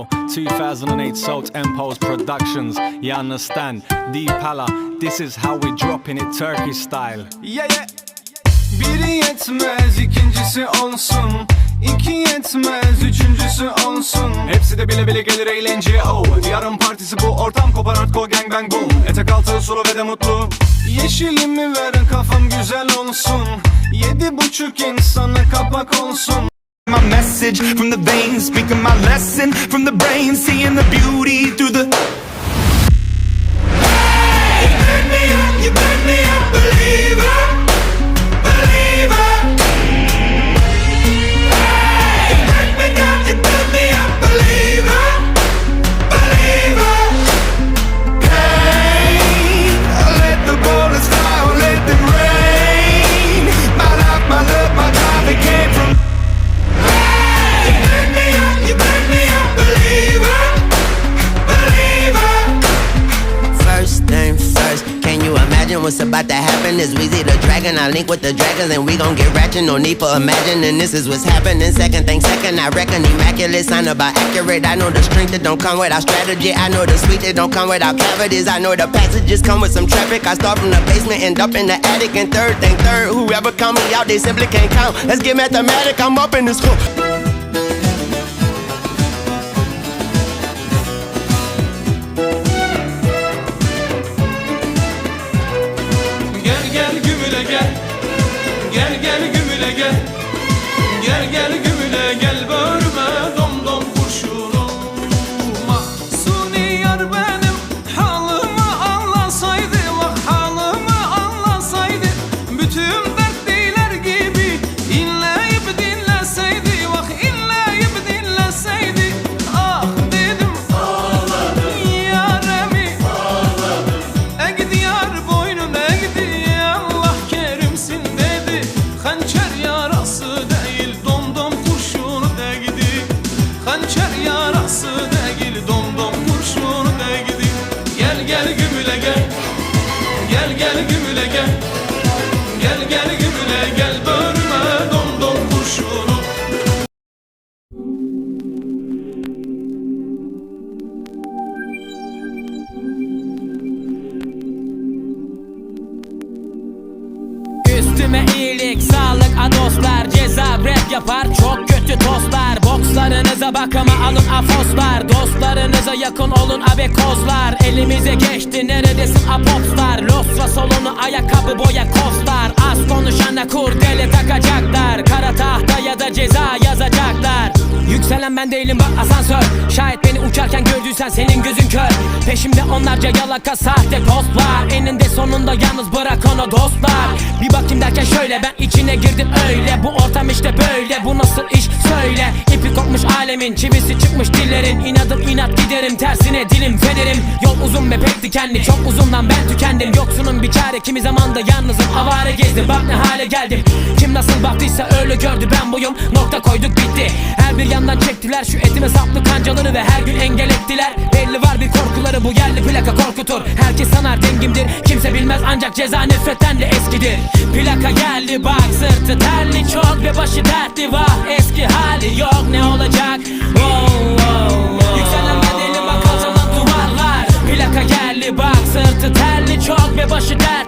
Yo, 2008 Salt Empos Productions. You understand? D Pala, this is how we dropping it Turkish style. Yeah yeah. Biri yetmez ikincisi olsun. İki yetmez üçüncüsü olsun. Hepsi de bile bile gelir eğlenceye oh Yarın partisi bu ortam kopar hardcore gang bang boom. Etek altı sulu ve de mutlu. Yeşilimi ver kafam güzel olsun. Yedi buçuk insana kapak olsun My message from the veins, speaking my lesson from the brain, seeing the beauty through the. Hey, you burn me up, you burn me up, believer. About to happen? Is Weezy the dragon? I link with the dragons and we gon' get ratchet. No need for imagining this is what's happening. Second thing second, I reckon immaculate, sign about accurate. I know the strength that don't come without strategy. I know the sweet that don't come without cavities. I know the passages come with some traffic. I start from the basement, end up in the attic. And third thing third, whoever count me out, they simply can't count. Let's get mathematic, I'm up in this hook. Gel gel gümüle gel Börme dom dom kurşunum İyilik, sağlık, adoslar Ceza rap yapar, çok kötü tostlar Bokslarınıza bakıma alın afoslar. Dostlarınıza yakın olun abekozlar Elimize geçti neredesin apopslar Losra solunu ayakkabı boya kostlar. Az konuşana kurdele takacaklar. Kara tahta ya da ceza yazacaklar. Yükselen ben değilim bak asansör. Şayet beni uçarken gördüysen senin gözün kör. Peşimde onlarca yalaka sahte postlar Eninde sonunda yalnız bırak onu dostlar şöyle ben içine girdim öyle. Bu ortam işte böyle. Bu nasıl söyle İpi kopmuş alemin çivisi çıkmış dillerin. İnadım inat giderim tersine dilim federim Yol uzun ve pek dikenli çok uzundan ben tükendim. Yoksunun bir çare kimi zamanda yalnızım. Avare gezdim Bak ne hale geldim Kim nasıl baktıysa öyle gördü ben buyum. Nokta koyduk bitti. Her bir yandan çektiler şu etime saplı kancaları Ve her gün engel ettiler. Belli var bir korkuları bu yerli plaka korkutur. Herkes sanar dengimdir. Kimse bilmez ancak ceza nefretten de eskidir. Plaka geldi bak sırtı terli çok ve başı dertli. Var Eski hali yok ne olacak? Wow, wow, wow. Yükselen bedeli bak alçalan duvarlar. Plaka geldi bak sırtı terli çok ve başı dertli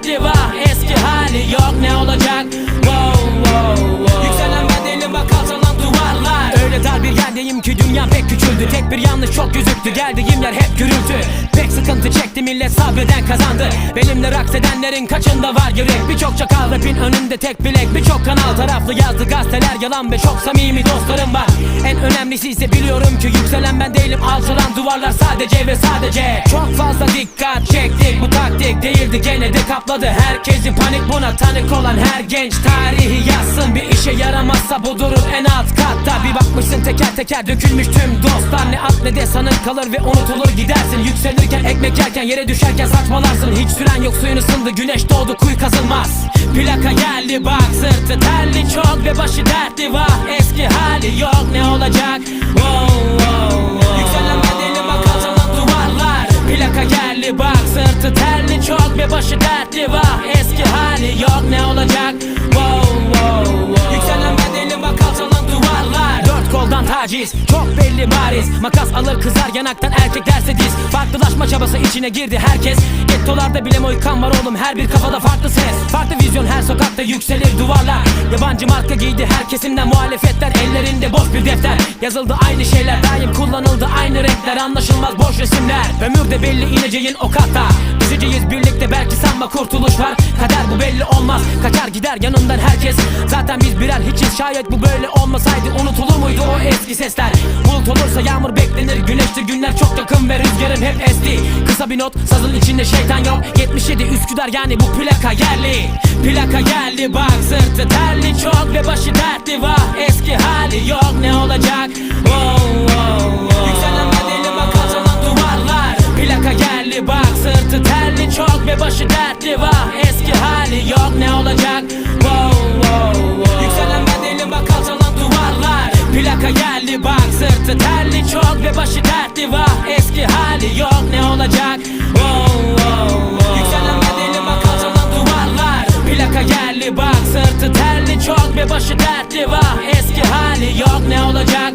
küçüldü Tek bir yanlış çok gözüktü geldiğim yer hep gürültü. Pek sıkıntı çekti. Millet sabreden kazandı. Benimle raks edenlerin kaçında var yürek? Birçok çakal rapin önünde tek bilek. Birçok kanal taraflı yazdı gazeteler. Yalan Ve çok samimi dostlarım var. En önemlisi ise biliyorum ki yükselen ben değilim. Alçalan duvarlar sadece ve sadece. Çok fazla dikkat çektik. Bu taktik değildi. Gene de kapladı. Herkesi panik. Buna tanık olan her genç Tarihi yazsın. Bir işe yaramazsa bu durur en alt katta. Bir bakmışsın teker teker dökülmüş tüm dostlar Ne at ne de sanın kalır ve unutulur gidersin. Yükselirken ekmek yerken yere düşerken saçmalarsın. Hiç süren yok suyun ısındı güneş doğdu kuyu kazılmaz. Plaka geldi bak sırtı terli çok ve başı dertli. Var Eski hali yok ne olacak? Wow, wow, wow. Yükselen bedeli bak duvarlar. Plaka geldi bak sırtı terli çok ve başı dertli taciz Çok belli bariz. Makas alır kızar yanaktan erkek derse diz. Farklılaşma çabası içine girdi herkes. Gettolarda bile moykan var oğlum her bir kafada farklı ses. Farklı vizyon her sokakta yükselir duvarlar. Yabancı marka giydi her kesimden muhalefetler. Ellerinde boş bir defter. Yazıldı aynı şeyler daim kullanıldı aynı renkler. Anlaşılmaz boş resimler. Ömürde belli ineceğin o kata Düşeceğiz birlikte belki sanma kurtuluş var Kader bu belli olmaz. Kaçar gider yanından herkes. Zaten biz birer hiçiz. Şayet bu böyle olmasaydı Unutulur muydu o eski sesler? Bulut olursa yağmur beklenir. Güneştir günler çok yakın ve rüzgarın hep esti. Kısa bir not sazın içinde şeytan yok. 77 Üsküdar yani bu plaka yerli. Plaka geldi bak sırtı terli çok ve başı dertli. Var Eski hali yok. Ne olacak ve başı dertli var Eski hali yok. Ne olacak? Wow, wow, wow. Yükselen ben bak alçalan duvarlar. Plaka yerli bak sırtı terli çok. Ve başı dertli var Eski hali yok. Ne olacak? Wow, wow, wow. Yükselen ben bak alçalan duvarlar. Plaka yerli bak sırtı terli çok. Ve başı dertli var Eski hali yok. Ne olacak?